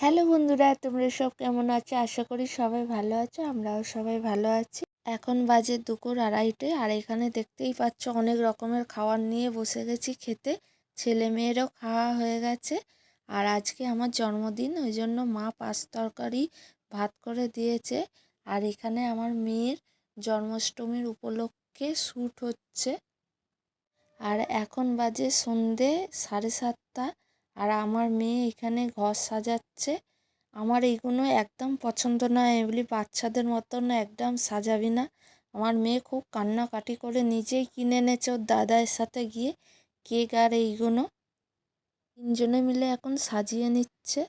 Hello বন্ধুরা, তোমরা সব কেমন আছো? আশা করি সবাই ভালো আছো, আমরাও সবাই ভালো আছি। এখন বাজে দুপুর আড়াইটে, আর এখানে দেখতেই পাচ্ছ অনেক রকমের খাবার নিয়ে বসে গেছি খেতে। ছেলে মেয়েরও খাওয়া হয়ে গেছে, আর আজকে আমার জন্মদিন, ওই জন্য মা পাঁচ তরকারি ভাত করে দিয়েছে। আর এখানে আমার মেয়ের জন্মাষ্টমীর উপলক্ষে শ্যুট হচ্ছে। আর এখন বাজে সন্ধে সাড়ে সাতটা আর আমার মেয়ে এখানে ঘর সাজাচ্ছে। আমার এইগুলো একদম পছন্দ নয়, এগুলি বাচ্চাদের মতন একদম সাজাবি না। আমার মেয়ে খুব কান্নাকাটি করে নিজেই কিনে এনেছে ওর দাদার সাথে গিয়ে কেক আর এইগুলো। তিনজনে মিলে এখন সাজিয়ে নিচ্ছে।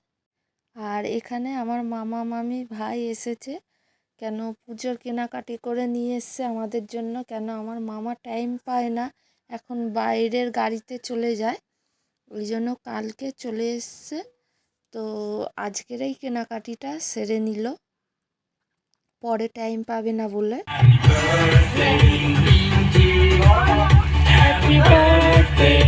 আর এখানে আমার মামা মামি ভাই এসেছে। কেন পুজোর কেনাকাটি করে নিয়ে এসছে আমাদের জন্য। কেন আমার মামা টাইম পায় না। এখন বাইরের গাড়িতে চলে যায়। ওই জন্য কালকে চলে এসছে। তো আজকের এই কেনাকাটিটা সেরে নিল। পরে টাইম পাবে না বলে। Happy birthday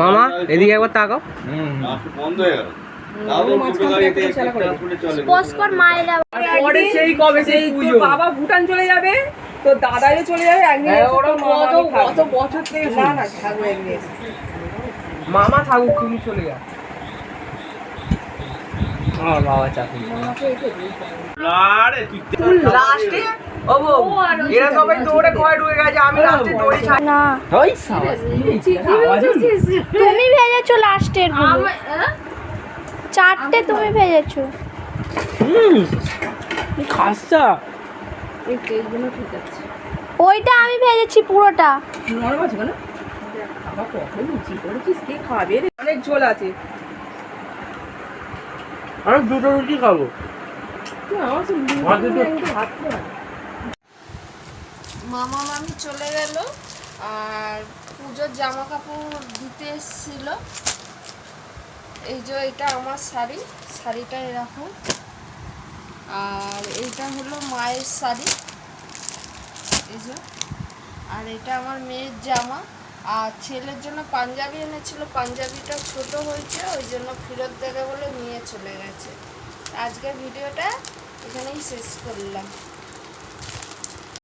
মামা এদিকে একবার তাকাও। বন্ধ হয়ে গেল। তো বাবা ভুটান চলে যাবে তোর দাদা যে চলে যাবে কত কত বছর থেকে না না থাকবে মামা থাকুক তুমি চলে যাও। আমার বাবা চাকরি লাস্টে এরা সবাই দৌড়ে ঘরে ঢুকে গেছে আমি লাস্টে দৌড়ে ছাড়ি না। ওই তুমি ভেজেছো লাস্টের চারটে তুমি ভেজেছো। খাসা। ওইটা আমি ভেজেছি পুরোটা। নরম আছে কেন? বাবা কত লুচি করেছিস? কে খাবে রে? অনেক ঝোল আছে। আমি দুটো রুটি খাব। আমার তো ভাত। মামা মামি চলে গেল আর পুজোর জামা কাপড় দিতে এসেছিল। এই যে এটা আমার শাড়ি, শাড়িটা এরকম। আর এইটা হলো মায়ের শাড়ি। এই যে। আর এটা আমার মেয়ের জামা। আর ছেলের জন্য পাঞ্জাবি এনেছিল। পাঞ্জাবিটা ছোট হয়েছে, ওই জন্য ফেরত দেবে বলে নিয়ে চলে গেছে। আজকের ভিডিওটা এখানেই শেষ করলাম।